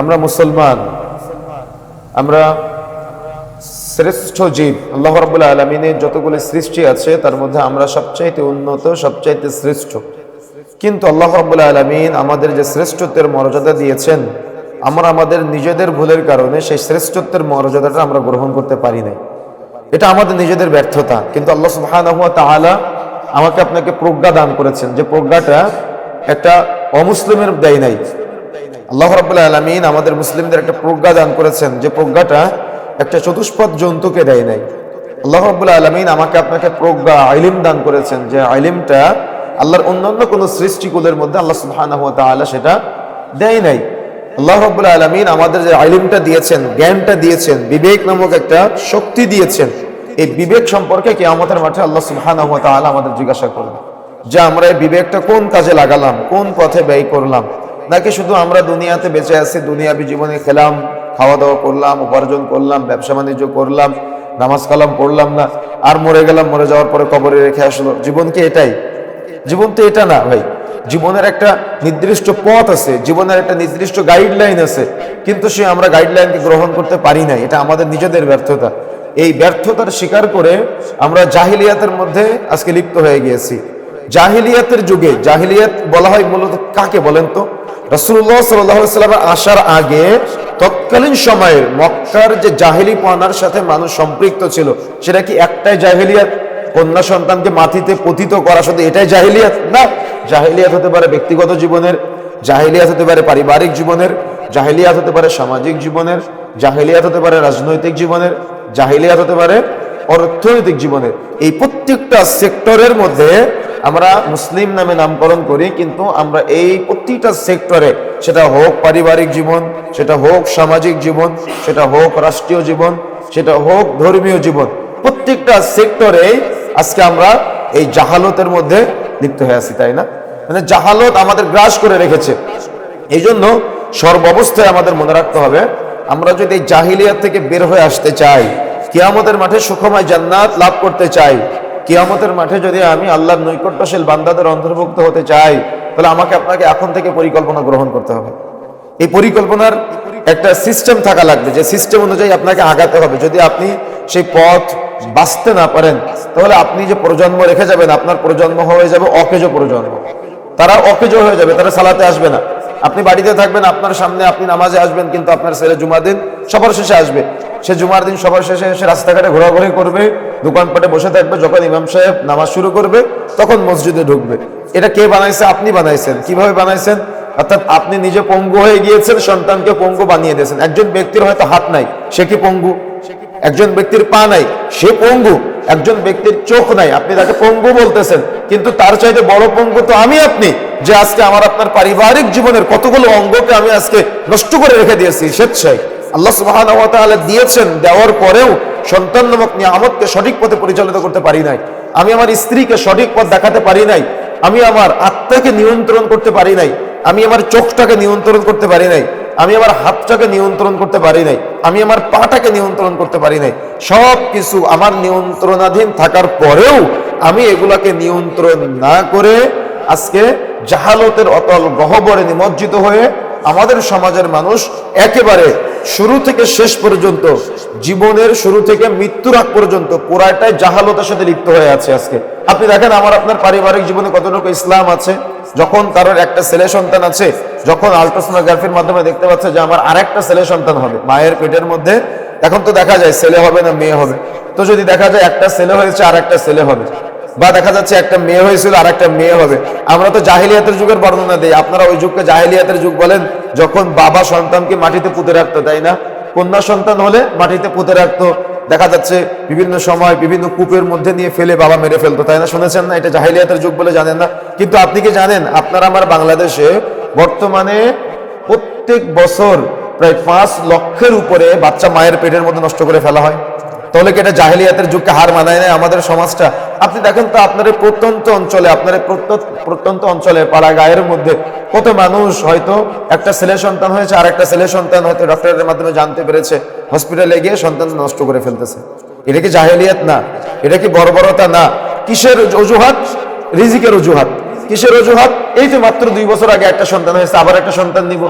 আমরা মুসলমান, আমরা শ্রেষ্ঠ জীব, আল্লাহ রাবুল্লাহ আলমিনের যতগুলি সৃষ্টি আছে, তার মধ্যে আমরা সবচাইতে উন্নত, সবচাইতে শ্রেষ্ঠ। কিন্তু আল্লাহ রাবুল্লাহ আলমিন আমাদের যে শ্রেষ্ঠত্বের মর্যাদা দিয়েছেন, আমরা আমাদের নিজেদের ভুলের কারণে সেই শ্রেষ্ঠত্বের মর্যাদাটা আমরা গ্রহণ করতে পারি নাই। এটা আমাদের নিজেদের ব্যর্থতা। কিন্তু আল্লাহ সুবহানাহু ওয়া তাআলা আমাকে আপনাকে প্রজ্ঞা দান করেছেন। যে প্রজ্ঞাটা একটা অমুসলিমের দেয় নাই। আল্লাহ রাবুল্লাহ আলমিন আমাদের মুসলিমদের একটা প্রজ্ঞা দান করেছেন। যে প্রজ্ঞাটা একটা চতুষ্পদ জন্তুকে দেয় নাই। আল্লাহ রাবুল্লাহ আলমিন আমাকে আপনাকে প্রজ্ঞা, আইলিম দান করেছেন যে আইলিমটা আল্লাহর অন্যান্য কোনো সৃষ্টিকুলের মধ্যে আল্লাহ তাআলা সেটা দেয় নাই। আল্লাহ রাবুল্লাহ আলমিন আমাদের যে আইলিমটা দিয়েছেন, জ্ঞানটা দিয়েছেন, বিবেক নামক একটা শক্তি দিয়েছেন, এই বিবেক সম্পর্কে কে আমাদের মাঠে আল্লাহ তাআলা আমাদের জিজ্ঞাসা করবে যে আমরা এই বিবেকটা কোন কাজে লাগালাম, কোন পথে ব্যয় করলাম। নাকি শুধু আমরা দুনিয়াতে বেঁচে আছি, দুনিয়াবি জীবনে খেলাম খাওয়া দাওয়া করলাম, উপার্জন করলাম, ব্যবসা বাণিজ্য করলাম, নামাজ কালাম পড়লাম না, আর মরে গেলাম, মরে যাওয়ার পরে কবরে রেখে আসলো। জীবন কি এটাই? জীবন তো এটা না ভাই। জীবনের একটা নির্দিষ্ট পথ আছে, জীবনের একটা নির্দিষ্ট গাইডলাইন আছে, কিন্তু সে আমরা গাইডলাইনকে গ্রহণ করতে পারি না এটা আমাদের নিজেদের ব্যর্থতা। এই ব্যর্থতার স্বীকার করে আমরা জাহিলিয়াতের মধ্যে আজকে লিপ্ত হয়ে গিয়েছি। জাহিলিয়াতের যুগে, জাহিলিয়াত বলা হয় মূলত কাকে বলেন তো? রসুল্লাহ সাল্লামের আসার আগে তৎকালীন সময়ের মক্কার যে জাহিলি পানার সাথে মানুষ সম্পৃক্ত ছিল, সেটা কি একটাই জাহিলিয়াত? কন্যা সন্তানকে মাটিতে পতিত করা শুধু এটাই জাহিলিয়াত? না, জাহেলিয়াত হতে পারে ব্যক্তিগত জীবনের, জাহিলিয়াত হতে পারে পারিবারিক জীবনের, জাহিলিয়াত হতে পারে সামাজিক জীবনের, জাহেলিয়াত হতে পারে রাজনৈতিক জীবনের, জাহেলিয়াত হতে পারে অর্থনৈতিক জীবনের। এই প্রত্যেকটা সেক্টরের মধ্যে আমরা মুসলিম নামে নামকরণ করি, কিন্তু আমরা এই প্রতিটা সেক্টরে সেটা হোক পারিবারিক জীবন, সেটা হোক সামাজিক জীবন, সেটা হোক রাষ্ট্রীয় জীবন, সেটা হোক ধর্মীয় জীবন, প্রত্যেকটা সেক্টরে আজকে আমরা এই জাহালতের মধ্যে লিপ্ত হয়ে আছি, তাই না? মানে জাহালত আমাদের গ্রাস করে রেখেছে। এই জন্য সর্বাবস্থায় আমাদের মনে রাখতে হবে, আমরা যদি এই জাহিলিয়াত থেকে বের হয়ে আসতে চাই, কিয়ামতের মাঠে সুখময় জান্নাত লাভ করতে চাই কিয়ামতের মাঠে যদি আমি আল্লাহর নৈকট্যশীল বান্দাদের অন্তর্ভুক্ত হতে চাই, তাহলে আমাকে আপনাকে এখন থেকে পরিকল্পনা গ্রহণ করতে হবে। এই পরিকল্পনার একটা সিস্টেম থাকা লাগবে। যে সিস্টেম অনুযায়ী আপনাকে আগাতে হবে। যদি আপনি সেই পথ বাঁচতে না পারেন, তাহলে আপনি যে প্রজন্ম রেখে যাবেন, আপনার প্রজন্ম হয়ে যাবে অকেজ প্রজন্ম। তারা অকেজ হয়ে যাবে, তারা সালাতে আসবে না। আপনি বাড়িতে থাকবেন, আপনার সামনে আপনি নামাজে আসবেন, কিন্তু আপনার ছেলে জুমার দিন সবার শেষে আসবে। সে জুমার দিন সবার শেষে এসে রাস্তাঘাটে ঘোরাঘুরি করবে, দোকানপাটে বসে থাকবে, যখন ইমাম সাহেব নামাজ শুরু করবে, তখন মসজিদে ঢুকবে। এটা কে বানাইছে? আপনি বানাইছেন। কীভাবে বানাইছেন? অর্থাৎ আপনি নিজে পঙ্গু হয়ে গিয়েছেন, সন্তানকে পঙ্গু বানিয়ে দিয়েছেন। একজন ব্যক্তির হয়তো হাত নাই, সে কি পঙ্গু? একজন ব্যক্তির পা নাই, সে পঙ্গু। একজন ব্যক্তির চোখ নাই, আপনি তাকে পঙ্গু বলতেছেন। কিন্তু তার চাইতে বড় পঙ্গু তো আমি আপনি, যে আজকে আমার আপনার পারিবারিক জীবনের কতগুলো অঙ্গকে আমি আজকে নষ্ট করে রেখে দিয়েছি, স্বেচ্ছায়। আল্লাহ তাআলা দিয়েছেন, দেওয়ার পরেও সন্তান নামক নিয়ামতকে সঠিক পথে পরিচালিত করতে পারি নাই। আমি আমার স্ত্রীকে সঠিক পথ দেখাতে পারি নাই। আমি আমার আত্মাকে নিয়ন্ত্রণ করতে পারি নাই। আমি আমার চোখটাকে নিয়ন্ত্রণ করতে পারি নাই। আমি আমার হাতটাকে নিয়ন্ত্রণ করতে পারি নাই, আমি আমার পাটাকে নিয়ন্ত্রণ করতে পারি নাই, সব কিছু আমার নিয়ন্ত্রণাধীন থাকার পরেও আমি এগুলাকে নিয়ন্ত্রণ না করে আজকে জাহালতের অতল গহবরে নিমজ্জিত হয়ে আমাদের সমাজের মানুষ একেবারে শুরু থেকে শেষ পর্যন্ত, জীবনের শুরু থেকে মৃত্যুর আগ পর্যন্ত পুরাটাই জাহালতের সাথে লিপ্ত হয়ে আছে আজকে। আপনি দেখেন আমার আপনার পারিবারিক জীবনে কতটুকু ইসলাম আছে? যখন কারোর একটা ছেলে সন্তান আছে যখন আলট্রাসোনোগ্রাফির মাধ্যমে দেখতে পাচ্ছে যে আমার আরেকটা ছেলে সন্তান হবে, মায়ের পেটের মধ্যে, এখন তো দেখা যায় ছেলে হবে না মেয়ে হবে। তো যদি দেখা যায় একটা ছেলে হয়েছে আর একটা ছেলে হবে। বা দেখা যাচ্ছে একটা মেয়ে হয়েছিল আর একটা মেয়ে হবে। আমরা তো জাহিলিয়াতের যুগের বর্ণনা দিই। আপনারা ওই যুগকে জাহিলিয়াতের যুগ বলেন, যখন বাবা সন্তানকে মাটিতে পুঁতে রাখতো, তাই না? কন্যা সন্তান হলে মাটিতে পুঁতে রাখতো। দেখা যাচ্ছে বিভিন্ন সময় বিভিন্ন কূপের মধ্যে নিয়ে ফেলে বাবা মেরে ফেলতো, তাই না? শুনেছেন না? এটা জাহিলিয়াতের যুগ বলে জানেন না। কিন্তু আপনি কি জানেন? আপনারা আমার বাংলাদেশে বর্তমানে প্রত্যেক বছর প্রায় পাঁচ লক্ষের উপরে বাচ্চা মায়ের পেটের মধ্যে নষ্ট করে ফেলা হয়। তাহলে কি এটা জাহেলিয়াতের যুগকে হার মানায় নেয় আমাদের সমাজটা? আপনি দেখেন তো আপনার প্রত্যন্ত অঞ্চলে, আপনার প্রত্যন্ত অঞ্চলে পাড়া গায়ের মধ্যে কত মানুষ হয়তো একটা ছেলে সন্তান হয়েছে, আর একটা ছেলে সন্তান হয়তো ডক্টরের মাধ্যমে জানতে পেরেছে, হসপিটালে গিয়ে সন্তান নষ্ট করে ফেলতেছে। এটা কি জাহেলিয়াত না? এটা কি বর্বরতা না? কিসের অজুহাত? রিজিকের অজুহাত। কিসের অজুহাত? এই তো মাত্র দুই বছর আগে একটা সন্তান হয়েছে, আবার একটা সন্তান নিব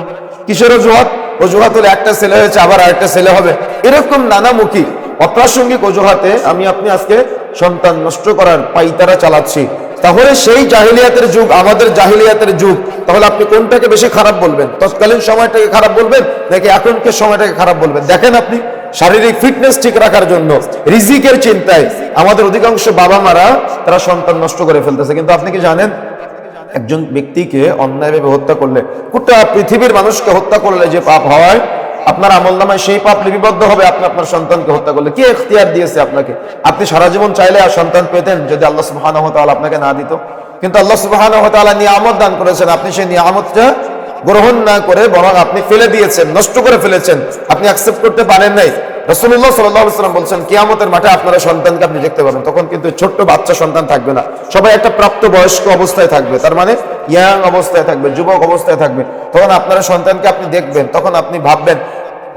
কিসের অজুহাত? অজুহাত হলে একটা ছেলে হয়েছে, আবার আরেকটা ছেলে হবে। এরকম নানামুখী, অপ্রাসঙ্গিক অজুহাতে আমি আপনি আজকে সন্তান নষ্ট করার পাইতারা চালাচ্ছি। তাহলে সেই জাহিলিয়াতের যুগ, আমাদের জাহিলিয়াতের যুগ, তাহলে আপনি কোনটাকে বেশি খারাপ বলবেন? তৎকালীন সময়টাকে খারাপ বলবেন, নাকি এখনকার সময়টাকে খারাপ বলবেন? দেখেন আপনি, শারীরিক ফিটনেস ঠিক রাখার জন্য, রিজিকের চিন্তায় আমাদের অধিকাংশ বাবা মারা তারা সন্তান নষ্ট করে ফেলতেছে। কিন্তু আপনি কি জানেন? একজন ব্যক্তিকে অন্যায়ভাবে হত্যা করলে, গোটা পৃথিবীর মানুষকে হত্যা করলে যে পাপ হয়, আপনার আমল নামায় সেই পাপ লিপিবদ্ধ হবে, আপনি আপনার সন্তানকে হত্যা করলে। কি এখতিয়ার দিয়েছে আপনাকে? আপনি সারা জীবন চাইলে আর সন্তান পেতেন যদি আল্লাহ সুবহানাহু ওয়া আপনাকে না দিত। কিন্তু আল্লাহ তাআলা নিয়ামত দান করেছেন, আপনি সেই নিয়ামতটা গ্রহণ না করে বরং আপনি ফেলে দিয়েছেন, নষ্ট করে ফেলেছেন। আপনি অ্যাকসেপ্ট করতে পারেন নাই। রসুল্লাহ বলছেন, কিয়ামতের মাঠে আপনারা সন্তানকে আপনি দেখতে পাবেন। তখন কিন্তু ছোট্ট বাচ্চা সন্তান থাকবে না। সবাই একটা প্রাপ্ত বয়স্ক অবস্থায় থাকবে। তার মানে ইয়াং অবস্থায় থাকবে, যুবক অবস্থায় থাকবে। তখন আপনারা সন্তানকে আপনি দেখবেন, তখন আপনি ভাববেন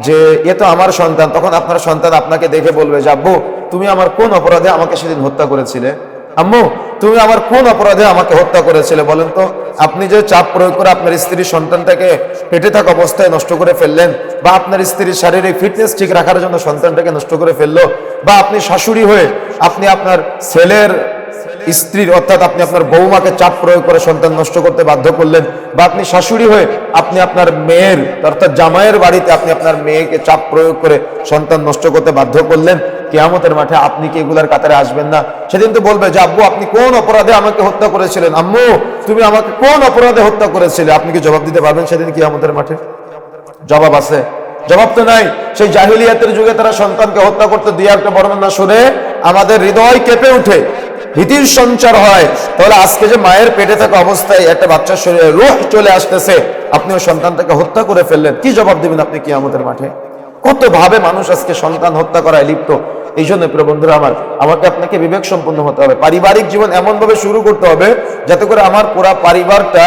যে, এ তো আমার সন্তান। তখন আপনার সন্তান আপনাকে দেখে বলবে যে, আব্বু, তুমি আমার কোন অপরাধে আমাকে সেদিন হত্যা করেছিলে? আম্মু, তুমি আমার কোন অপরাধে আমাকে হত্যা করেছিলে বলেন তো? আপনি যে চাপ প্রয়োগ করে আপনার স্ত্রীর সন্তানটাকে পেটে থাকা অবস্থায় নষ্ট করে ফেললেন, বা আপনার স্ত্রীর শারীরিক ফিটনেস ঠিক রাখার জন্য সন্তানটাকে নষ্ট করে ফেলল, বা আপনি শাশুড়ি হয়ে আপনি আপনার ছেলের স্ত্রীর, অর্থাৎ আপনি আপনার বৌমাকে চাপ প্রয়োগ করে সন্তান নষ্ট করতে বাধ্য করলেন বা আপনি শাশুড়ি হয়ে আপনি আপনার মেয়ের, অর্থাৎ জামাইয়ের বাড়িতে আপনি আপনার মেয়েকে চাপ প্রয়োগ করে সন্তান নষ্ট করতে বাধ্য করলেন, কেয়ামতের মাঠে আপনি কি এগুলার কাতারে আসবেন না? সেদিন তো বলবে যে, আব্বু, আপনি কোন অপরাধে আমাকে হত্যা করেছিলেন? আম্মু, তুমি আমাকে কোন অপরাধে হত্যা করেছিলে? আপনি কি জবাব দিতে পারবেন সেদিন কিয়ামতের মাঠে? জবাব আছে। জবাব তো নাই। সেই জাহিলিয়াতের যুগে তারা সন্তানকে হত্যা করতে দিয়ে একটা বর্ণনা শুনে আমাদের হৃদয় কেঁপে উঠে। ভীতির সঞ্চার হয়। তাহলে আজকে যে মায়ের পেটে থাকা অবস্থায় একটা বাচ্চার শরীরে রোহ চলে আসতেছে আপনি ওই সন্তানটাকে হত্যা করে ফেললেন। কি জবাব দিবেন আপনি কি আমাদের মাঠে কতভাবে মানুষ আজকে সন্তান হত্যা করায় লিপ্ত? এই জন্য প্রিয় বন্ধুরা আমার, আমাকে আপনাকে বিবেক সম্পন্ন হতে হবে। পারিবারিক জীবন এমনভাবে শুরু করতে হবে, যাতে করে আমার পুরা পরিবারটা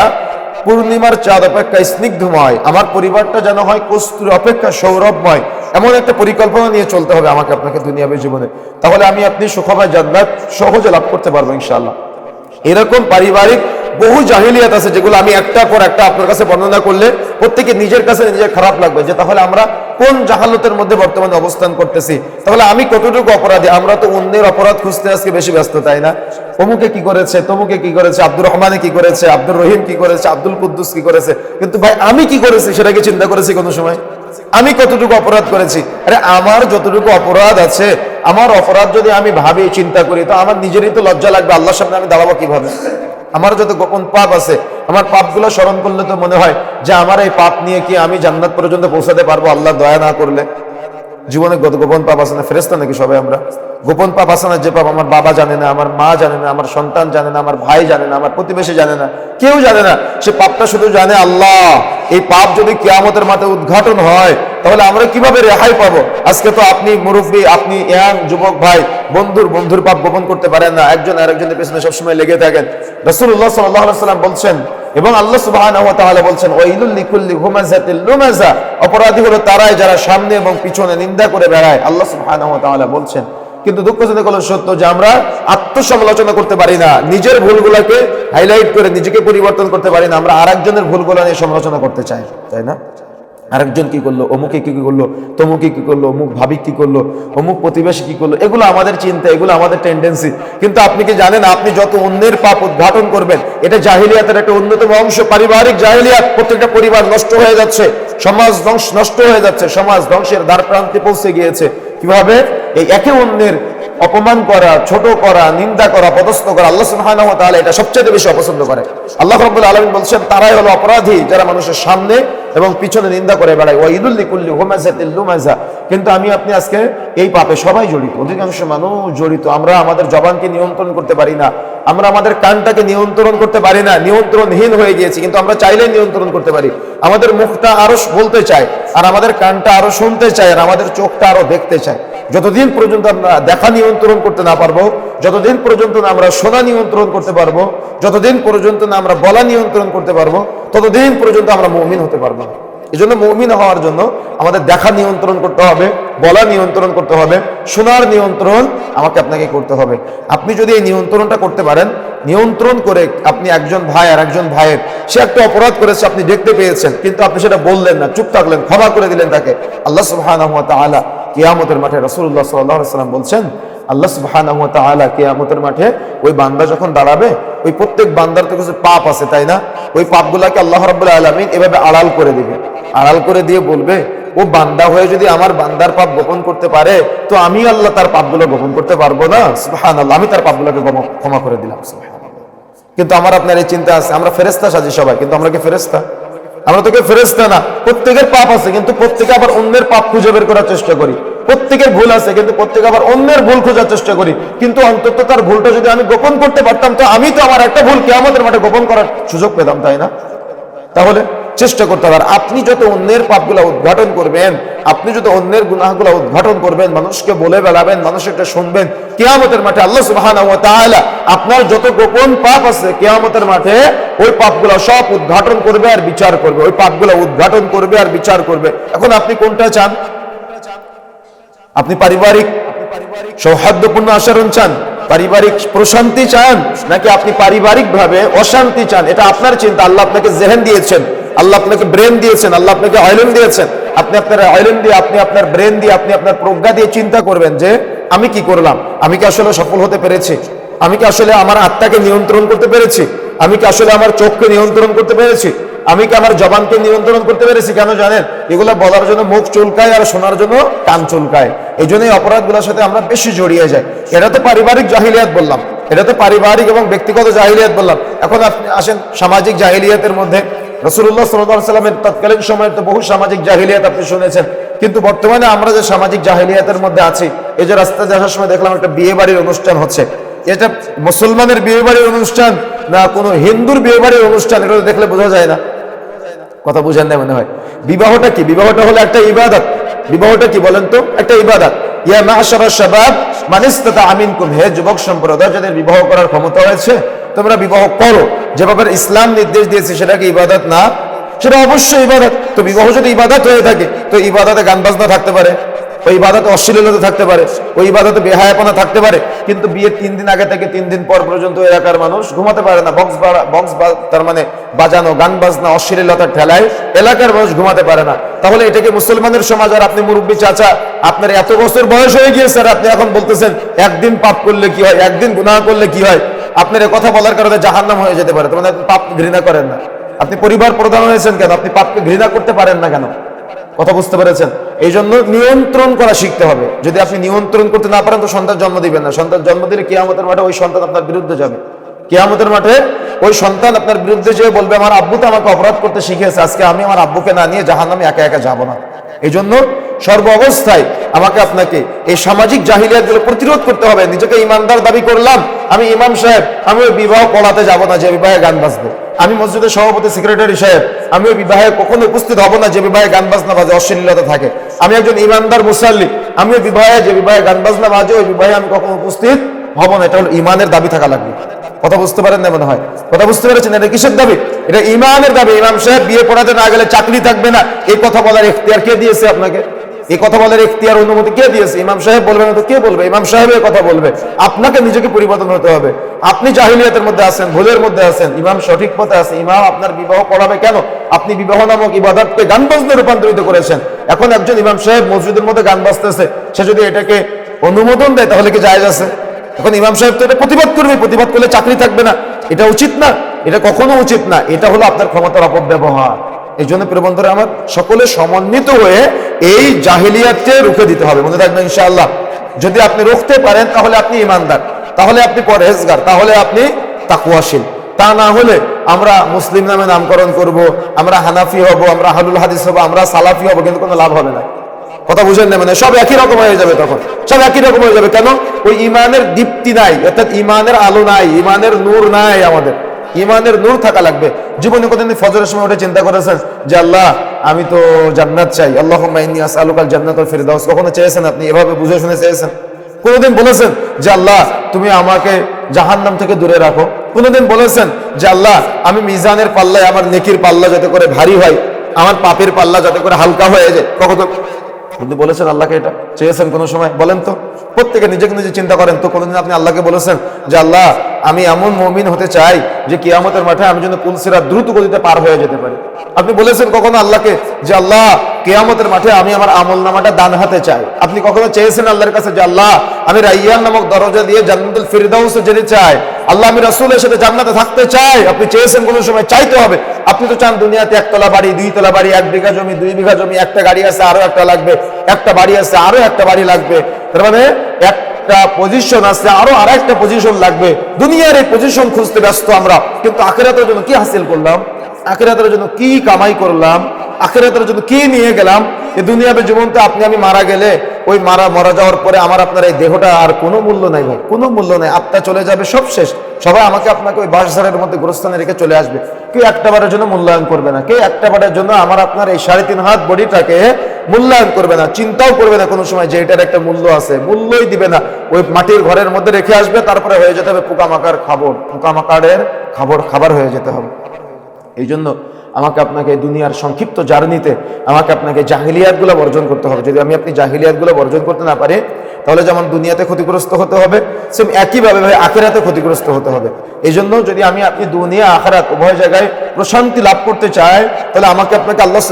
পূর্ণিমার চাঁদ অপেক্ষা স্নিগ্ধময়। আমার পরিবারটা যেন হয় কস্তুর অপেক্ষা সৌরভময়। এমন একটা পরিকল্পনা নিয়ে চলতে হবে আমাকে আপনাকে দুনিয়াবী জীবনে। তাহলে আমি আপনি সুখময় জান্নাত সহজে লাভ করতে পারব ইনশাআল্লাহ। এরকম পারিবারিক বহু জাহিলিয়াত আছে যেগুলো আমি একটা পর একটা আপনার কাছে বর্ণনা করলে প্রত্যেকে নিজের কাছে নিজের খারাপ লাগবে যে তাহলে আমরা কোন জাহালতের মধ্যে বর্তমানে অবস্থান করতেছি? তাহলে আমি কতটুকু অপরাধী? আমরা তো অন্যের অপরাধ খুঁজতে আজকে বেশি ব্যস্ত, তাই না? অমুকে কি করেছে? তমুকে কি করেছে? আব্দুর রহমানে কি করেছে? আব্দুর রহিম কি করেছে? আব্দুল কুদ্দুস কি করেছে? কিন্তু ভাই, আমি কি করেছি সেটাকে চিন্তা করেছি কোনো সময়? আমি কতটুকু অপরাধ করেছি? আরে আমার যতটুকু অপরাধ আছে, আমার অপরাধ যদি আমি ভাবি, চিন্তা করি, তো আমার নিজেরই তো লজ্জা লাগবে। আল্লাহর সামনে আমি দাঁড়াবো কীভাবে? আমার যত গোপন পাপ আছে, আমার পাপগুলো স্মরণ করলে তো মনে হয় যে আমার এই পাপ নিয়ে কি আমি জান্নাত পর্যন্ত পৌঁছাতে পারব? আল্লাহ দয়া না করলে। জীবনে গত গোপন পাপ আছে না ফেরেস্তা নাকি সবাই আমরা? গোপন পাপ আছে না, যে পাপ আমার বাবা জানে না, আমার মা জানে না, আমার সন্তান জানে না, আমার ভাই জানে না, আমার প্রতিবেশী জানে না, কেউ জানে না, সে পাপটা শুধু জানে আল্লাহ। এই পাপ যদি কেয়ামতের মাথায় উদ্ঘাটন হয়, তাহলে আমরা কীভাবে রেহাই পাবো? আজকে তো আপনি মুরব্বী, আপনি ইয়াং যুবক ভাই, বন্ধুর বন্ধুর পাপ গোপন করতে পারেন না, একজন আরেকজনের পেছনে সবসময় লেগে থাকেন। রসুল্লাহ সাল্লাম বলছেন, এবং আল্লাহ তাআলা বলছেন অপরাধী হলো তারাই যারা সামনে এবং পিছনে নিন্দা করে বেড়ায়। আল্লাহ তাআলা বলছেন কিন্তু দুঃখজনক হলো সত্য যে আমরা আত্মসমালোচনা করতে পারি না। নিজের ভুলগুলোকে হাইলাইট করে নিজেকে পরিবর্তন করতে পারি না। আমরা আরেকজনের ভুলগুলো নিয়ে সমালোচনা করতে চাই, তাই না? আরেকজন কি করল? অমুকে কি করল? তমুকে কি করল? অমুক ভাবি কি করল? অমুক প্রতিবেশী কি করল? এগুলো আমাদের চিন্তা, এগুলো আমাদের টেন্ডেন্সি কিন্তু আপনি কি জানেন, আপনি যত অন্যের পাপ উদ্ঘাটন করবেন, এটা জাহিলিয়াতের একটা অন্যতম অংশ, পারিবারিক জাহিলিয়াত, প্রত্যেকটা পরিবার নষ্ট হয়ে যাচ্ছে, সমাজ ধ্বংস, নষ্ট হয়ে যাচ্ছে, সমাজ ধ্বংসের দ্বার প্রান্তে পৌঁছে গিয়েছে। কীভাবে? এই একে অন্যের অপমান করা, ছোট করা, নিন্দা করা, পদস্থ করা, আল্লাহ সুবহানাহু ওয়া তাআলা এটা সবচেয়ে বেশি অপছন্দ করে। আল্লাহ রাব্বুল আলামিন বলছেন, তারাই হলো অপরাধী, যারা মানুষের সামনে এবং পিছনে নিন্দা করে বেড়ায়। ওয়াইদুল লিকুল্লি হুমাযাতিল লুমাযা কিন্তু আমি, আপনি আজকে এই পাপে সবাই জড়িত। অধিকাংশ মানুষ জড়িত। আমরা আমাদের জবানকে নিয়ন্ত্রণ করতে পারি না। আমরা আমাদের কানটাকে নিয়ন্ত্রণ করতে পারি না। নিয়ন্ত্রণহীন হয়ে গিয়েছি। কিন্তু আমরা চাইলে নিয়ন্ত্রণ করতে পারি। আমাদের মুখটা আরও বলতে চায় আর আমাদের কানটা আরও শুনতে চায় আর আমাদের চোখটা আরও দেখতে চায়। যতদিন পর্যন্ত আমরা দেখা নিয়ন্ত্রণ করতে না পারব, যতদিন পর্যন্ত না আমরা শোনা নিয়ন্ত্রণ করতে পারব, যতদিন পর্যন্ত না আমরা বলা নিয়ন্ত্রণ করতে পারব, ততদিন পর্যন্ত আমরা মমিন হতে পারব এই জন্য মৌমিন হওয়ার জন্য আমাদের দেখা নিয়ন্ত্রণ করতে হবে, বলা নিয়ন্ত্রণ করতে হবে, শোনার নিয়ন্ত্রণ আমাকে আপনাকে করতে হবে। আপনি যদি এই নিয়ন্ত্রণটা করতে পারেন, নিয়ন্ত্রণ করে আপনি একজন ভাই আর একজন ভাইয়ের, সে একটা অপরাধ করেছে, আপনি দেখতে পেয়েছেন, কিন্তু আপনি সেটা বললেন না, চুপ থাকলেন, ক্ষমা করে দিলেন তাকে। আল্লাহ তাআলা কিয়ামতের মাঠে রাসূলুল্লাহ সাল্লাল্লাহু আলাইহি সাল্লাম বলছেন আল্লাহ সুবহানাহু ওয়া তাআলা মাঠে ওই বান্দা যখন দাঁড়াবে, ওই প্রত্যেক বান্দার তো কিছু পাপ আছে, তাই না? ওই পাপগুলাকে আল্লাহ রাব্বুল আলামিন এভাবে আড়াল করে দিবে। আড়াল করে দিয়ে বলবে, ও বান্দা হয়ে যদি আমার বান্দার পাপ গোপন করতে পারে, তো আমি আল্লাহ তার পাপগুলো গোপন করতে পারব না? সুবহানাল্লাহ, আমি তার পাপগুলোকে ক্ষমা করে দিলাম কিন্তু আমার আপনার এই চিন্তা আছে, আমরা ফেরেস্তা সাজি সবাই, কিন্তু আমরা কি ফেরেস্তা আমরা তোকে ফেরেস্তা না, প্রত্যেকের পাপ আছে, কিন্তু প্রত্যেকে আবার অন্যের পাপ খুঁজে বের করার চেষ্টা করি। প্রত্যেকের ভুল আছে, কিন্তু প্রত্যেকে আবার অন্যের ভুল খোঁজার চেষ্টা করি। কিন্তু অন্তত তার ভুলটা যদি আমি গোপন করতে পারতাম, তো আমি তো আমার একটা ভুল কে আমাদের মাঠে গোপন করার সুযোগ পেতাম, তাই না? তাহলে চেষ্টা করতে আর আপনি যত অন্যের পাপগুলো উদ্ঘাটন করবেন, আপনি যত অন্যের গুনাহগুলো উদ্ঘাটন করবেন, মানুষকে বলে বেড়াবেন মানুষ এটা শুনবেন, কেয়ামতের মাঠে আল্লাহ তাআলা আপনার যত গোপন পাপ আছে, কেয়ামতের মাঠে ওই পাপগুলো সব উদ্ঘাটন করবে আর বিচার করবে। ওই পাপগুলো উদ্ঘাটন করবে আর বিচার করবে। এখন আপনি কোনটা চান? আপনি পারিবারিক সৌহার্দ্যপূর্ণ আচরণ চান, পারিবারিক প্রশান্তি চান, নাকি আপনি পারিবারিক ভাবে অশান্তি চান? এটা আপনার চিন্তা। আল্লাহ আপনাকে জেহেন দিয়েছেন। আল্লাহ আপনাকে ব্রেন দিয়েছেন। আল্লাহ আপনাকে অয়েলেন দিয়েছেন। আপনি আপনার অয়েলেন দিয়ে, আপনি আপনার ব্রেন দিয়ে, আপনি আপনার প্রজ্ঞা দিয়ে চিন্তা করবেন যে, আমি কি করলাম? আমি কি আসলে সফল হতে পেরেছি? আমি কি আসলে আমার আত্মাকে নিয়ন্ত্রণ করতে পেরেছি? আমি কি আসলে আমার চোখকে নিয়ন্ত্রণ করতে পেরেছি? আমি কি আমার জবানকে নিয়ন্ত্রণ করতে পেরেছি কেন জানেন? এগুলো বলার জন্য মুখ চুলকায় আর শোনার জন্য কান চুলকায়। এই জন্য এই অপরাধগুলোর সাথে আমরা বেশি জড়িয়ে যাই। এটা তো পারিবারিক জাহিলিয়াত বললাম। এটা তো পারিবারিক এবং ব্যক্তিগত জাহিলিয়াত বললাম। এখন আপনি আসেন সামাজিক জাহিলিয়াতের মধ্যে। রসুল্লাহ সাল্লাহ সাল্লামের তৎকালীন সময়ের তো বহু সামাজিক জাহিলিয়াত আপনি শুনেছেন। কিন্তু বর্তমানে আমরা যে সামাজিক জাহিলিয়াতের মধ্যে আছি, এই যে রাস্তায় আসার সময় দেখলাম একটা বিয়ে বাড়ির অনুষ্ঠান হচ্ছে। এটা মুসলমানের বিয়ে বাড়ির অনুষ্ঠান না কোনো হিন্দুর বিয়ে বাড়ির অনুষ্ঠান, এটা দেখলে বোঝা যায় না। কথা বুঝেন না মনে হয়। বিবাহটা কি? বিবাহটা হলো একটা ইবাদত। বিবাহটা কি বলেন তো? একটা ইবাদত। ইয়া হে যুবক সম্প্রদায়, যাদের বিবাহ করার ক্ষমতা হয়েছে তোমরা বিবাহ করো। যে ব্যাপারে ইসলাম নির্দেশ দিয়েছে সেটা কি ইবাদত না। সেটা অবশ্যই ইবাদত। তো বিবাহ যদি ইবাদত হয়ে থাকে, তো ইবাদতে গান বাজনা থাকতে পারে। ওই ইবাদতে অশ্লীলতা থাকতে পারে, ওই ইবাদতে বেহায়াপনা থাকতে পারে, কিন্তু বিয়ের তিন দিন আগে থেকে তিন দিন পর পর্যন্ত এলাকার মানুষ ঘুমাতে পারে না। বক্স বক্স তার মানে বাজানো, গান বাজনা, অশ্লীলতার ঠেলায় এলাকার মানুষ ঘুমাতে পারে না। তাহলে এটাকে মুসলমানের সমাজ? আর আপনি মুরব্বী চাচা, আপনার এত বছর বয়স হয়ে গিয়েছে, আর আপনি এখন বলতেছেন, একদিন পাপ করলে কি হয়? একদিন গুনাহ করলে কি হয়? আপনার এ কথা বলার কারণে জাহান্নাম হয়ে যেতে পারে। মানে আপনি পাপ ঘৃণা করেন না। আপনি পরিবার প্রধান হয়েছেন কেন? আপনি পাপকে ঘৃণা করতে পারেন না কেন? কথা বুঝতে পেরেছেন? এই জন্য নিয়ন্ত্রণ করা শিখতে হবে। যদি আপনি নিয়ন্ত্রণ করতে না পারেন, তো সন্তান জন্ম দিবেন না। সন্তান জন্ম দিলে কেয়ামতের মাঠে ওই সন্তান আপনার বিরুদ্ধে যাবে। কেয়ামতের মাঠে ওই সন্তান আপনার বিরুদ্ধে যেয়ে বলবে, আমার আব্বু তো আমাকে অপরাধ করতে শিখিয়েছে। আজকে আমি আমার আব্বুকে না নিয়ে জাহান আমি একা একা যাব না। এই জন্য সর্ব অবস্থায় আমাকে আপনাকে এই সামাজিক জাহিলিয়াতগুলো প্রতিরোধ করতে হবে। নিজেকে ইমানদার দাবি করলাম, আমি ইমাম সাহেব, আমি বিবাহ পড়াতে যাব না, যে বিবাহে গান বাজবে। আমি মসজিদের সভাপতি সেক্রেটারি সাহেব আমি ওই বিবাহে কখনো উপস্থিত হব না যে বিবাহে গান বাজনা বাজে, অশ্লীলতা থাকে। আমি একজন ইমানদার মুসাল্লি আমি ওই বিবাহে, যে বিবাহে গান বাজনা বাজে, ওই বিবাহে আমি কখনো উপস্থিত হব না। এটা হলো ইমানের দাবি থাকা লাগবে। কথা বুঝতে পারেন না মনে হয়? কথা বুঝতে পেরেছেন? এটা কিসের দাবি? এটা ইমানের দাবি। ইমাম সাহেব বিয়ে পড়াতে না গেলে চাকরি থাকবে না। এই কথা বলার এখতিয়ার কে দিয়েছে আপনাকে? এই কথা বলার এখতিয়ার, অনুমতি কে দিয়েছে? ইমাম সাহেব বলবে না তো কে বলবে? ইমাম সাহেবের কথা বলবে। আপনাকে নিজেকে পরিবর্তন হতে হবে। আপনি জাহিলিয়াতের মধ্যে আছেন, ভুলের মধ্যে আছেন, ইমাম সঠিক পথে আছে, ইমাম আপনার বিবাহ পড়াবে কেন? আপনি বিবাহ নামক ইবাদতকে গান বাজনে রূপান্তরিত করেছেন। এখন একজন ইমাম সাহেব মসজিদের মধ্যে গান বাজতেছে, সে যদি এটাকে অনুমোদন দেয়, তাহলে কি জায়েজ আছে? এখন ইমাম সাহেব তো এটা প্রতিবাদ করবে, প্রতিবাদ করলে চাকরি থাকবে না। এটা উচিত না, এটা কখনো উচিত না, এটা হলো আপনার ক্ষমতার অপব্যবহার। এই জন্য প্রিয় বন্ধুরা আমার সকলে সমন্বিত হয়ে এই জাহিলিয়াতকে রুখে দিতে হবে। মনে রাখবেন ইনশাআল্লাহ। যদি আপনি রুখতে পারেন, তাহলে আপনি ইমানদার তাহলে আপনি পরহেজগার। তাহলে আপনি তাকুয়াশীল তা না হলে আমরা মুসলিম নামে নামকরণ করব, আমরা হানাফি হব, আমরা হালুল হাদিস হব, আমরা সালাফি হব, কিন্তু কোনো লাভ হবে না। কথা বুঝেন না মানে? সব একই রকম হয়ে যাবে তখন। সব একই রকম হয়ে যাবে। কেন? ওই ইমানের দীপ্তি নাই, অর্থাৎ ইমানের আলো নাই ইমানের নূর নাই আমাদের। ইমানের নূর থাকা লাগবে। জীবনে কোনদিন ফজরের সময় উঠে চিন্তা করেছেন যে আল্লাহ, আমি তো জান্নাত চাই আল্লাহ মাইনি আসআলুকাল জান্নাত ওয়াল ফিরদাউস। কখনো চেয়েছেন আপনি? এভাবে বুঝে শুনে চেয়েছেন? কোনোদিন বলেছেন যে আল্লাহ, তুমি আমাকে জাহান্নাম থেকে দূরে রাখো? কোনোদিন বলেছেন যে আল্লাহ, আমি মিজানের পাল্লায় আমার নেকির পাল্লা যাতে করে ভারী হয়, আমার পাপের পাল্লা যাতে করে হালকা হয়ে যায়? কখনো আপনি বলেছেন আল্লাহকে এটা? চেয়েছেন কোনো সময়? বলেন তো। প্রত্যেকে নিজেকে নিজে চিন্তা করেন তো। কোনোদিন আপনি আল্লাহকে বলেছেন যে, আল্লাহ, আমি এমন মমিন হতে চাই যে কিয়ামতের মাঠে আমি যেন পুলসিরা দ্রুত গতিতে পার হয়ে যেতে পারি। আপনি বলেছেন কখনো আল্লাহকে যে, আল্লাহ, কেয়ামতের মাঠে আমি আমার আমল নামাটা ডান হাতে চাই। আপনি কখনো চেয়েছেন আল্লাহর কাছে যে, আল্লাহ, আমি রাইয়ান নামক দরজা দিয়ে জান্নাতুল ফিরদাউসে যেতে চাই। আল্লাহ, আমি রাসূলের সাথে জান্নাতে থাকতে চাই। আপনি চেয়েছেন কোনো সময় চাইতে হবে। আপনি তো চান দুনিয়াতে একতলা বাড়ি দুই তলা বাড়ি, এক বিঘা জমি, দুই বিঘা জমি, একটা গাড়ি আছে, আরও একটা লাগবে। একটা বাড়ি আছে, আরও একটা বাড়ি লাগবে। তার মানে একটা পজিশন আছে, আরও আর একটা পজিশন লাগবে। দুনিয়ার এই পজিশন খুঁজতে ব্যস্ত আমরা। কিন্তু আখেরাতের জন্য কি হাসিল করলাম? আখেরাতের জন্য কি কামাই করলাম? আখেরাতের জন্য কি নিয়ে গেলাম? এই দুনিয়াবে জীবনতে আপনি, আমি মারা গেলে, ওই মারা, মরা যাওয়ার পরে আমার আপনার এই দেহটা আর কোনো মূল্য নাই ভাই, কোনো মূল্য নাই। আত্মা চলে যাবে সব শেষ। সবাই আমাকে আপনাকে ওই বাসঝাড়ের মধ্যে গোরস্থানে রেখে চলে আসবে। কেউ একটা বারের জন্য মূল্যায়ন করবে না। কেউ একটা বারের জন্য আমার আপনার এই সাড়ে তিন হাত বডিটাকে মূল্যায়ন করবে না, চিন্তাও করবে না কোনো সময় যে এটার একটা মূল্য আছে। মূল্যই দিবে না। ওই মাটির ঘরের মধ্যে রেখে আসবে, তারপরে হয়ে যেতে হবে পোকামাকার খাবার। পোকামাকারের খাবার খাবার হয়ে যেতে হবে। এই জন্য আমাকে আপনাকে দুনিয়ার সংক্ষিপ্ত জার্নিতে আমাকে আপনাকে জাহিলিয়াতগুলো বর্জন করতে হবে। যদি আমি আপনি জাহিলিয়াতগুলো বর্জন করতে না পারি, তাহলে যেমন দুনিয়াতে ক্ষতিগ্রস্ত হতে হবে, সেম একইভাবে ভাই আখেরাতে ক্ষতিগ্রস্ত হতে হবে। এই জন্য যদি আমি আপনি দুনিয়া, আখেরাত উভয় জায়গায় প্রশান্তি লাভ করতে চাই, তাহলে আমাকে আপনাকে আল্লাহ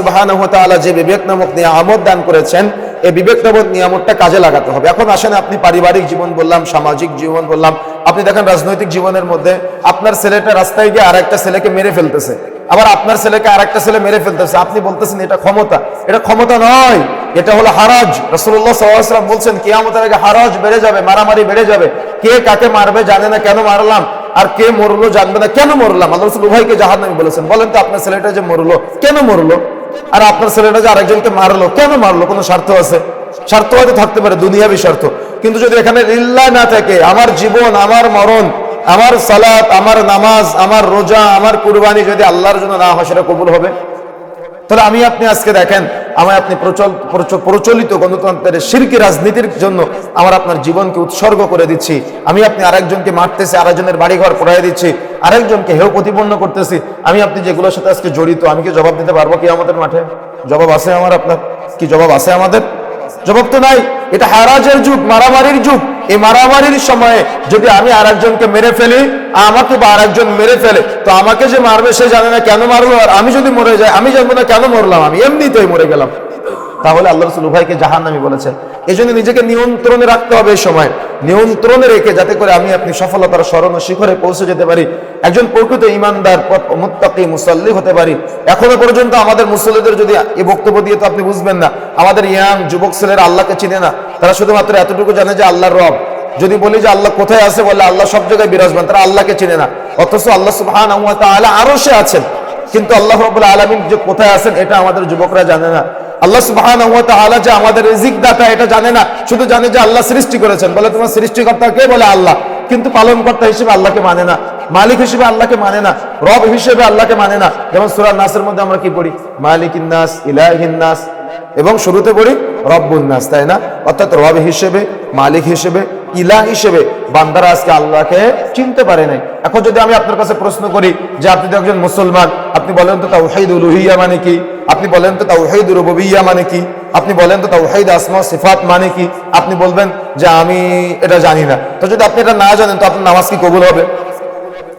তাআলা যে বিবেক নামক নিয়ামত দান করেছেন, এই বিবেক নামক নিয়ামতটা কাজে লাগাতে হবে। এখন আসেন আপনি পারিবারিক জীবন বললাম, সামাজিক জীবন বললাম। আপনি দেখেন রাজনৈতিক জীবনের মধ্যে আপনার ছেলেটা রাস্তায় গিয়ে আর একটা ছেলেকে মেরে ফেলতেছে। আবার আপনার ছেলেকে আর একটা ছেলে মেরে ফেলতেছে আপনি বলতেছেন, এটা ক্ষমতা। এটা ক্ষমতা নয়, এটা হলো হারাজ। রসুল্লাহ সাল্লাম বলছেন, কিয়ামতের আগে হারাজ বেড়ে যাবে, মারামারি বেড়ে যাবে। কে কাকে মারবে জানে না, কেন মারলাম? আর কে মরলো জানবে না, কেন মরলাম? আল্লাহ রসুল উভয়কে জাহান নামি বলেছেন, বলেন তো, আপনার ছেলেটা যে মরলো, কেন মরলো? আর আপনার ছেলেটা যে আরেকজনকে মারলো, কেন মারলো? কোনো স্বার্থ আছে? স্বার্থ হয়তো থাকতে পারে, দুনিয়াবি স্বার্থ। কিন্তু যদি এখানে লিল্লা না থাকে, আমার জীবন, আমার মরণ আমার সালাত, আমার নামাজ, আমার রোজা, আমার কুরবানি যদি আল্লাহর জন্য না হয়, সেটা কবুল হবে? তাহলে আমি আপনি আজকে দেখেন আমার আপনি প্রচল প্রচলিত গণতন্ত্রের শিরকি রাজনীতির জন্য আমার আপনার জীবনকে উৎসর্গ করে দিচ্ছি। আমি আপনি আরেকজনকে মারতেছি, আরেকজনের বাড়িঘর পড়াই দিচ্ছি, আরেকজনকে হেউ প্রতিপন্ন করতেছি। আমি আপনি যেগুলোর সাথে আজকে জড়িত, আমি কি জবাব দিতে পারব কি আমাদের মাঠে? জবাব আছে আমার আপনার? কি জবাব আছে আমাদের? জবাব তো নাই। এটা হারাজের যুগ, মারামারির যুগ। এই মারামারির সময়ে যদি আমি আরেকজনকে মেরে ফেলি, আমাকে বা আরেকজন মেরে ফেলে, তো আমাকে যে মারবে সে জানে না কেন মারলো আর আমি যদি মরে যাই, আমি জানব না কেন মরলাম আমি। এমনিতেই মরে গেলাম। তাহলে আল্লাহ রসুল উভয়কে জাহান নামি বলেছে এই জন্য নিজেকে নিয়ন্ত্রণে রাখতে হবে এই সময়। নিয়ন্ত্রণে রেখে যাতে করে আমি আপনি সফলতার স্মরণ শিখরে পৌঁছে যেতে পারি। একজন প্রকৃত ইমানদার মুত্তাকি, মুসাল্লি হতে পারি। এখনও পর্যন্ত আমাদের মুসল্লিদের যদি এই বক্তব্য দিয়ে তো আপনি বুঝবেন না। আমাদের ইয়াং যুবক ছেলেরা আল্লাহকে চিনে না। তারা শুধুমাত্র এতটুকু জানে যে আল্লাহর রব। যদি বলি যে আল্লাহ কোথায় আছে বলে আল্লাহ সব জায়গায় বিরাজমান, তারা আল্লাহকে চিনে না। অথচ আল্লাহ সুবহান আরও সে আছেন। কিন্তু আল্লাহ রবুল্লা আলমিন যে কোথায় আছেন, এটা আমাদের যুবকরা জানে না। আল্লাহ সুবহান যে আমাদের রিজিক দাতা এটা জানে না, শুধু জানে যে আল্লাহ সৃষ্টি করেছেন। বলে তোমার সৃষ্টিকর্তা কে? বলে আল্লাহ। কিন্তু পালনকর্তা হিসেবে আল্লাহকে মানে না, মালিক হিসেবে আল্লাহকে মানে না, রব হিসেবে আল্লাহকে মানে না। যেমন সুরা নাসের মধ্যে আমরা কি পড়ি? মালিক ইন্নাস এবং শুরুতে পড়ি রব্বুন্নাস তাই না? অর্থাৎ রব হিসেবে, মালিক হিসেবে ইলা হিসেবে বান্দারা আজকে আল্লাহকে চিনতে পারে নাই। এখন যদি আমি আপনার কাছে প্রশ্ন করি যে, আপনি তো একজন মুসলমান, আপনি বলেন তো উলুহিয়া মানে কি? আপনি বলেন তো তাওহীদ রুবুবিয়্যা মানে কি? আপনি বলেন তো তাওহীদ আসমা, সিফাত মানে কি? আপনি বলবেন যে আমি এটা জানি না। তো যদি আপনি এটা না জানেন, তো আপনার নামাজ কি কবুল হবে?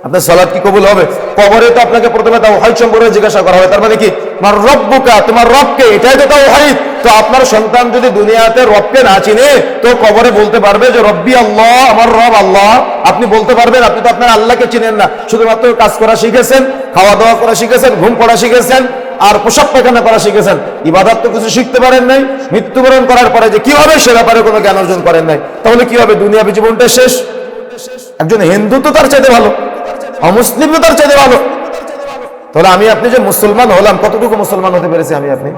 আপনার সালাদ কি কবুল হবে? কবরে তো আপনাকে প্রথমে তাও হাই সম্পর্কে জিজ্ঞাসা করা হবে তার মানে কি? তোমার রব্বুকা তোমার রবকে এটাই তো তাও হাই তো আপনার সন্তান যদি দুনিয়াতে রবকে না চিনে, তো কবরে বলতে পারবে যে, রব্বি আল্লাহ, আমার রব আল্লাহ আপনি বলতে পারবেন, আপনি তো আপনার আল্লাহকে চিনেন না। শুধুমাত্র কাজ করা শিখেছেন খাওয়া দাওয়া করা শিখেছেন, ঘুম পড়া শিখেছেন আর পোশাক পায়খানা করা শিখেছেন। ইবাদত তো কিছু শিখতে পারেন নাই, মৃত্যুবরণ করার পরে যে কীভাবে সে ব্যাপারে কোনো জ্ঞান অর্জন করেন নাই, তাহলে কি হবে দুনিয়াবী জীবনটা শেষ? একজন হিন্দু তো তার চাইতে ভালো, অমুসলিম তো তার চাইতে ভালো। তাহলে আমি আপনি যে মুসলমান হলাম, কতটুকু মুসলমান হতে পেরেছি আমি আপনি?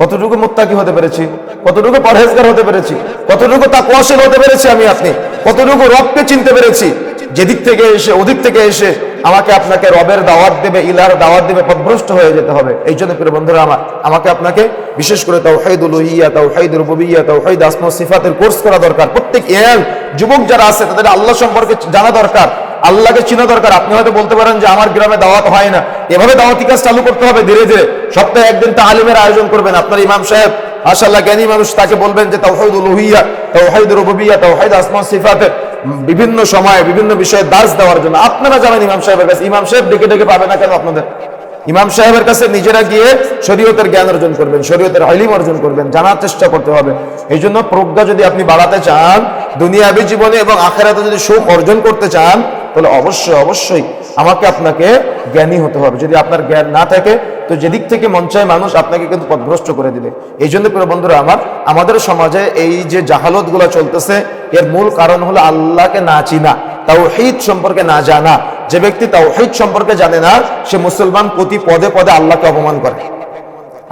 কতটুকু মুত্তাকি হতে পেরেছি? কতটুকু পরহেজগার হতে পেরেছি? কতটুকু তাকওয়াশীল হতে পেরেছি আমি আপনি? কতটুকু রবকে চিনতে পেরেছি? যেদিক থেকে এসে, ওদিক থেকে এসে আমাকে আপনাকে রবের দাওয়াত দেবে, ইলার দাওয়াত দেবে পদভ্রষ্ট হয়ে যেতে হবে। এই জন্য প্রিয় বন্ধুরা, আমার, আমাকে আপনাকে বিশেষ করে তাওহীদুল উলুহিয়া তাওহীদুর রুবুবিয়্যা তাওহীদ আসমা সিফাতের কোর্স করা দরকার। প্রত্যেক ইয়াং যুবক যারা আছে, তাদের আল্লাহ সম্পর্কে জানা দরকার, আল্লাহকে চিনা দরকার। আপনি হয়তো বলতে পারেন যে, আমার গ্রামে দাওয়াত হয় না। এভাবে দাওয়াতি কাজ চালু করতে হবে ধীরে ধীরে। সপ্তাহে একদিন তালিমের আয়োজন করবেন। আপনার ইমাম সাহেব মাশাআল্লাহ, জ্ঞানী মানুষ তাকে বলবেন যে তাওহীদ উলুহিয়া, তাওহীদ রুবুবিয়্যা তাওহীদ আসমা সিফাতের বিভিন্ন সময়ে, বিভিন্ন বিষয়ে দাস দেওয়ার জন্য। আপনারা যাবেন ইমাম সাহেবের কাছে, ইমাম সাহেব ডেকে ডেকে পাবে না কেন আপনাদের? ইমাম সাহেবের কাছে নিজেরা গিয়ে শরীয়তের জ্ঞান অর্জন করবেন, শরীয়তের হলিম অর্জন করবেন, জানার চেষ্টা করতে হবে। এই জন্য প্রজ্ঞা যদি আপনি বাড়াতে চান, দুনিয়াবী জীবনে এবং আখেরাতে যদি সুখ অর্জন করতে চান, তাহলে অবশ্যই অবশ্যই আমাকে আপনাকে জ্ঞানী হতে হবে। যদি আপনার জ্ঞান না থাকে, তো যেদিক থেকে মন চায় মানুষ আপনাকে কিন্তু পথভ্রষ্ট করে দিবে। এই জন্য প্রিয় বন্ধুরা, আমার, আমাদের সমাজে এই যে জাহালতগুলা চলতেছে, এর মূল কারণ হলো আল্লাহকে না চিনা তাও হিত সম্পর্কে না জানা। যে ব্যক্তি তাও হিদ সম্পর্কে জানে না, সে মুসলমান প্রতি পদে পদে আল্লাহকে অপমান করে।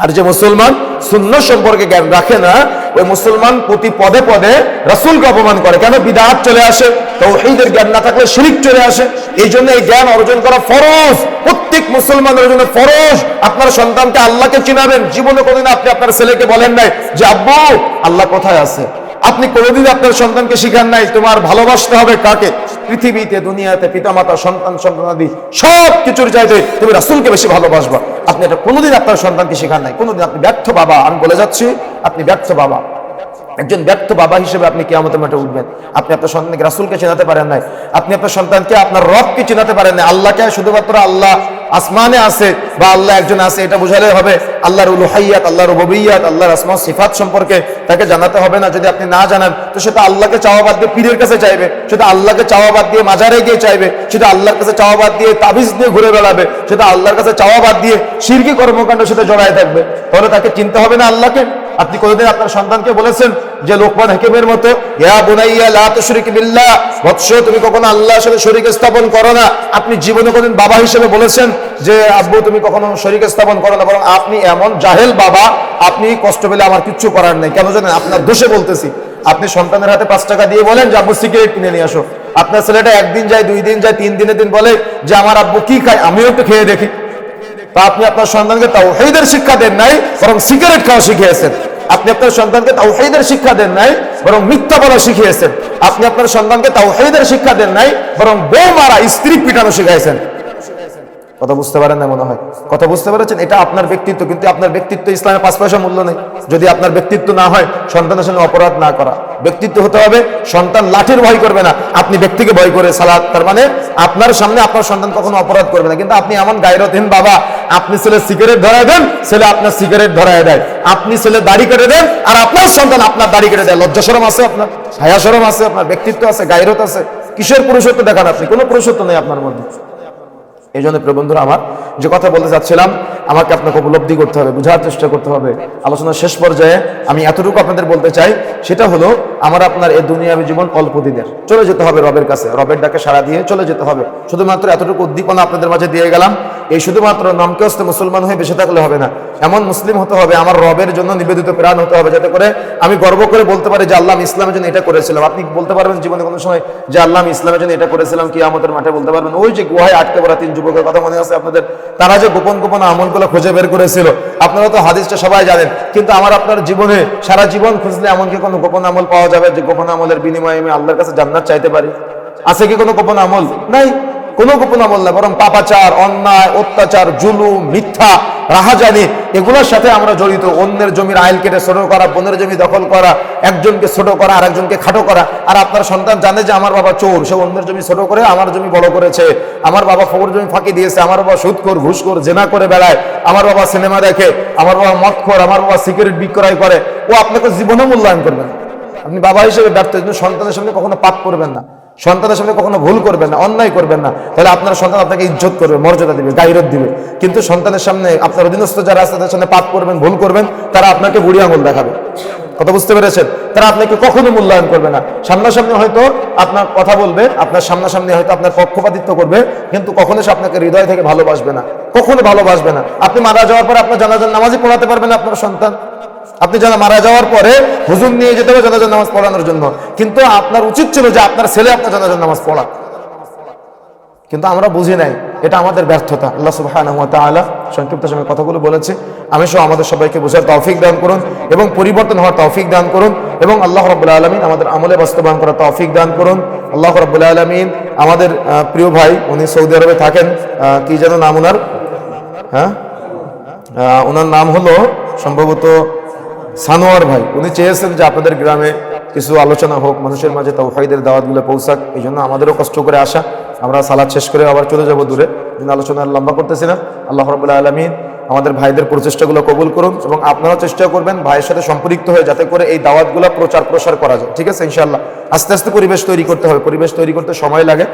আর যে মুসলমান শূন্য সম্পর্কে জ্ঞান রাখে না, ওই মুসলমান প্রতি পদে পদে রাসুলকে অপমান করে। কেন? বিদাত চলে আসে তাওহীদের জ্ঞান না থাকলে শিরিক চলে আসে। এই জন্য এই জ্ঞান অর্জন করা ফরজ। প্রত্যেক মুসলমানের জন্য ফরজ। আপনার সন্তানকে আল্লাহকে চিনাবেন। জীবনে কোনদিন আপনি আপনার ছেলেকে বলেন নাই যে, আব্বু, আল্লাহ কোথায় আছে? আপনি কোনোদিন আপনার সন্তানকে শিখান নাই, তোমার ভালোবাসতে হবে কাকে? পৃথিবীতে, দুনিয়াতে, পিতামাতা, সন্তান সন্তানাদি সব কিছুর চাইতে তুমি রাসুলকে বেশি ভালোবাসবা। আপনি এটা কোনোদিন আপনার সন্তানকে শিখান নাই, কোনোদিন। আপনি ব্যর্থ বাবা, আমি বলে যাচ্ছি, আপনি ব্যর্থ বাবা। একজন ব্যর্থ বাবা হিসেবে আপনি কেয়ামতের মাঠে উঠবেন। আপনি আপনার সন্তানকে রাসূলকে চেনাতে পারেন নাই। আপনি আপনার সন্তানকে আপনার রবকে চেনাতে পারেন না আল্লাহকে শুধুমাত্র আল্লাহ আসমানে আছে বা আল্লাহ একজন আছে, এটা বোঝালে হবে আল্লাহর উলুহাইয়াত আল্লাহর রুবুবিয়াত, আল্লাহর আসমা, সিফাত সম্পর্কে তাকে জানাতে হবে না। যদি আপনি না জানান, তো সেটা আল্লাহকে চাওয়া বাদ দিয়ে পীরের কাছে চাইবে, সেটা আল্লাহকে চাওয়া বাদ দিয়ে মাজারে গিয়ে চাইবে, সেটা আল্লাহর কাছে চাওয়া বাদ দিয়ে তাবিজ দিয়ে ঘুরে বেড়াবে, সেটা আল্লাহর কাছে চাওয়া বাদ দিয়ে শিরকি কর্মকাণ্ডের সাথে জড়ায় থাকবে। তাহলে তাকে চিনতে হবে না আল্লাহকে। আপনি কোনোদিন আপনার সন্তানকে বলেছেন যে লোকমান হাকিমের মতো তুমি কখনো আল্লাহর সাথে স্থাপন করো না। আপনি জীবনে কোনদিন বাবা হিসেবে বলেছেন যে, আব্বু, তুমি কখনো শরীক স্থাপন করো না। বরং আপনি এমন জাহেল বাবা, আপনি কষ্ট পেলে আমার কিচ্ছু করার নেই। কেন জানেন? আপনার দোষে বলতেছি। আপনি সন্তানের হাতে পাঁচ টাকা দিয়ে বলেন যে, আব্বু, সিগারেট কিনে নিয়ে আসো। আপনার ছেলেটা একদিন যায়, দুই দিন যায়, তিন দিনে দিন বলে যে, আমার আব্বু কি খায়? আমিও একটু খেয়ে দেখি। তা আপনি আপনার সন্তানকে তাও তাওহীদের শিক্ষা দেন নাই, বরং সিগারেট খাওয়া শিখিয়েছেন। আপনি আপনার সন্তানকে তাও তাওহীদের শিক্ষা দেন নাই, বরং মিথ্যা বলা শিখিয়েছেন। আপনি আপনার সন্তানকে তাও তাওহীদের শিক্ষা দেন নাই, বরং বউ মারা স্ত্রী পিটানো শিখাইছেন। কথা বুঝতে পারেন না মনে হয়। কথা বুঝতে পেরেছেন? এটা আপনার ব্যক্তিত্ব, কিন্তু আপনার ব্যক্তিত্ব ইসলামের পাঁচ পয়সা মূল্য নেই। যদি আপনার ব্যক্তিত্ব না হয়, সন্তানের সঙ্গে অপরাধ না করা। ব্যক্তিত্ব হতে হবে, সন্তান লাঠির ভয় করবে না। আপনি ব্যক্তিকে ভয় করে সালাদ তার মানে আপনার সামনে আপনার সন্তান কখনো অপরাধ করবে না। কিন্তু আপনি এমন গায়রতহীন বাবা, আপনি ছেলে সিগারেট ধরায় দেন, ছেলে আপনার সিগারেট ধরায় দেয়। আপনি ছেলে দাড়ি কেটে দেন, আর আপনার সন্তান আপনার দাড়ি কেটে দেয়। লজ্জা সরম আছে আপনার, হায়া সরম আছে আপনার, ব্যক্তিত্ব আছে, গায়রত আছে। কিসের পুরুষত্ব দেখান আপনি? কোনো পুরুষত্ব নেই আপনার মধ্যে। এই জন্য প্রিয় বন্ধুরা আমার যে কথা বলতে চাচ্ছিলাম, আমাকে আপনাকে উপলব্ধি করতে হবে, বোঝার চেষ্টা করতে হবে। আলোচনার শেষ পর্যায়ে আমি এতটুকু আপনাদের বলতে চাই, সেটা হলো আমার আপনার এই দুনিয়াবী জীবন অল্প দিনের চলে যেতে হবে রবের কাছে, রবের ডাকে সাড়া দিয়ে চলে যেতে হবে। শুধুমাত্র এতটুকু উদ্দীপনা আপনাদের মাঝে দিয়ে গেলাম, এই শুধুমাত্র নামকে হস্তে মুসলমান হয়ে বেঁচে থাকলে হবে না। এমন মুসলিম হতে হবে, আমার রবের জন্য নিবেদিত প্রাণ হতে হবে, যাতে করে আমি গর্ব করে বলতে পারি যে আল্লাহ ইসলামের জন্য এটা করেছিলাম। আপনি বলতে পারবেন জীবনে কোনো সময় যে আল্লাহ ইসলামের জন্য এটা করেছিলাম কি আমাদের মাঠে বলতে পারবেন, ওই যে গুহায় আটকে পড়া তিন যুবকের কথা মনে আছে আপনাদের? তারা যে গোপন গোপন আমলগুলো খুঁজে বের করেছিল, আপনারা তো হাদিসটা সবাই জানেন, কিন্তু আমার আপনার জীবনে সারা জীবন খুঁজলে এমনকি কোনো গোপন আমল পাওয়া যাবে যে গোপন আমলের বিনিময়ে আমি আল্লাহর কাছে জান্নাত চাইতে পারি? আছে কি কোনো গোপন আমল? নাই। কোনো গোপন আমল না, বরং পাপাচার, অন্যায়, অত্যাচার, জুলুম, মিথ্যা রাহাজানি, এগুলোর সাথে আমরা জড়িত। অন্যের জমির আইল কেটে ছোট করা, বোনের জমি দখল করা, একজনকে ছোট করা আর একজনকে খাটো করা। আর আপনার সন্তান জানে যে আমার বাবা চোর, সে অন্যের জমি ছোট করে আমার জমি বড় করেছে। আমার বাবা ফকর জমি ফাঁকি দিয়েছে, আমার বাবা সুদখোর ঘুষখোর, জেনা করে বেড়ায়। আমার বাবা সিনেমা দেখে, আমার বাবা মদখোর, আমার বাবা সিগারেট বিক্রয় করে। ও আপনাকে জীবনে মূল্যায়ন করবে না। আপনি বাবা হিসেবে ব্যর্থ সন্তানের সামনে কখনো পাপ করবেন না। সন্তানের সামনে কখনো ভুল করবেন না, অন্যায় করবেন না। তাহলে আপনার সন্তান আপনাকে ইজ্জত করবে, মর্যাদা দিবে, গাইরত দিবে। কিন্তু সন্তানের সামনে আপনার অধীনস্থ যারা আছে, তাদের সামনে পাপ করবেন, ভুল করবেন, তারা আপনাকে বুড়ি আঙুল দেখাবে। কথা বুঝতে পেরেছেন? তারা আপনাকে কখনো মূল্যায়ন করবে না। সামনাসামনি হয়তো আপনার কথা বলবে, আপনার সামনাসামনি হয়তো আপনার পক্ষপাতিত্ব করবে, কিন্তু কখনো সে আপনাকে হৃদয় থেকে ভালোবাসবে না। কখনো ভালোবাসবে না। আপনি মারা যাওয়ার পর আপনার জানাজার নামাজই পড়াতে পারবেন আপনার সন্তান। আপনি যারা মারা যাওয়ার পরে হুজুর নিয়ে যেতে হবে জানাজার নামাজ পড়ানোর জন্য। কিন্তু আপনার উচিত ছিল যে আপনার ছেলে আপনার জানাজার নামাজ পড়া কিন্তু আমরা বুঝি নাই, এটা আমাদের ব্যর্থতা। আল্লাহ তাআলা সংক্ষিপ্ত সময় কথাগুলো বলেছে। আমি সহ আমাদের সবাইকে বোঝার তৌফিক দান করুন এবং পরিবর্তন হওয়ার তৌফিক দান করুন এবং আল্লাহ রাব্বুল আলমিন আমাদের আমলে বাস্তবায়ন করার তৌফিক দান করুন। আল্লাহ রাব্বুল আলমিন আমাদের প্রিয় ভাই, উনি সৌদি আরবে থাকেন কি যেন নাম ওনার হ্যাঁ? ওনার নাম হলো সম্ভবত সানোয়ার ভাই, উনি চেয়েছেন যে আপনাদের গ্রামে কিছু আলোচনা হোক, মানুষের মাঝে তাওহাইদের দাওয়াতগুলো পৌঁছাক এই জন্য আমাদেরও কষ্ট করে আসা। আমরা সালাদ শেষ করে আবার চলে যাব দূরে। কিন্তু আলোচনা লম্বা করতেছি না। আল্লাহ রবুল্লাহ আলমিন আমাদের ভাইদের প্রচেষ্টাগুলো কবুল করুন এবং আপনারাও চেষ্টা করবেন ভাইয়ের সাথে সম্পৃক্ত হয়ে যাতে করে এই দাওয়াতগুলো প্রচার প্রসার করা যায়। ঠিক আছে ইনশাল্লাহ আস্তে আস্তে পরিবেশ তৈরি করতে হবে। পরিবেশ তৈরি করতে সময় লাগে।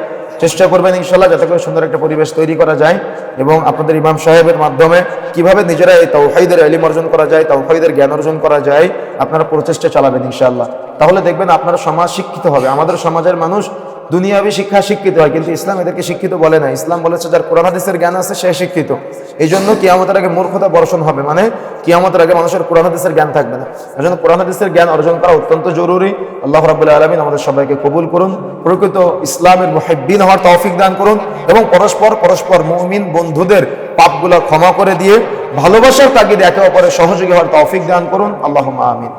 চেষ্টা করবেন ইনশাল্লাহ যাতে করে সুন্দর একটা পরিবেশ তৈরি করা যায় এবং আপনাদের ইমাম সাহেবের মাধ্যমে কীভাবে নিজেরা এই তাওহাইদের এলিম অর্জন করা যায় তাওহাইদের জ্ঞান অর্জন করা যায়, আপনারা প্রচেষ্টা চালাবেন ইনশাল্লাহ তাহলে দেখবেন আপনারা সমাজ শিক্ষিত হবে। আমাদের সমাজের মানুষ দুনিয়াবি শিক্ষা শিক্ষিত হয়, কিন্তু ইসলাম এদেরকে শিক্ষিত বলে না। ইসলাম বলেছে, যার কোরআন হাদিসের জ্ঞান আছে, সে শিক্ষিত। এই জন্য কিয়ামতের আগে মূর্খতা বর্ষণ হবে। মানে কিয়ামতের আগে মানুষের কোরআন হাদিসের জ্ঞান থাকবে না। এই জন্য কোরআন হাদিসের জ্ঞান অর্জন করা অত্যন্ত জরুরি। আল্লাহ রাবুল্লাহ আলমিন আমাদের সবাইকে কবুল করুন। প্রকৃত ইসলামের মুহিদ্দিন হওয়ার তৌফিক দান করুন এবং পরস্পর পরস্পর মুমিন বন্ধুদের পাপগুলো ক্ষমা করে দিয়ে ভালোবাসার তাগিদে একে অপরের সহযোগী হওয়ার তৌফিক দান করুন। আল্লাহ আমিন।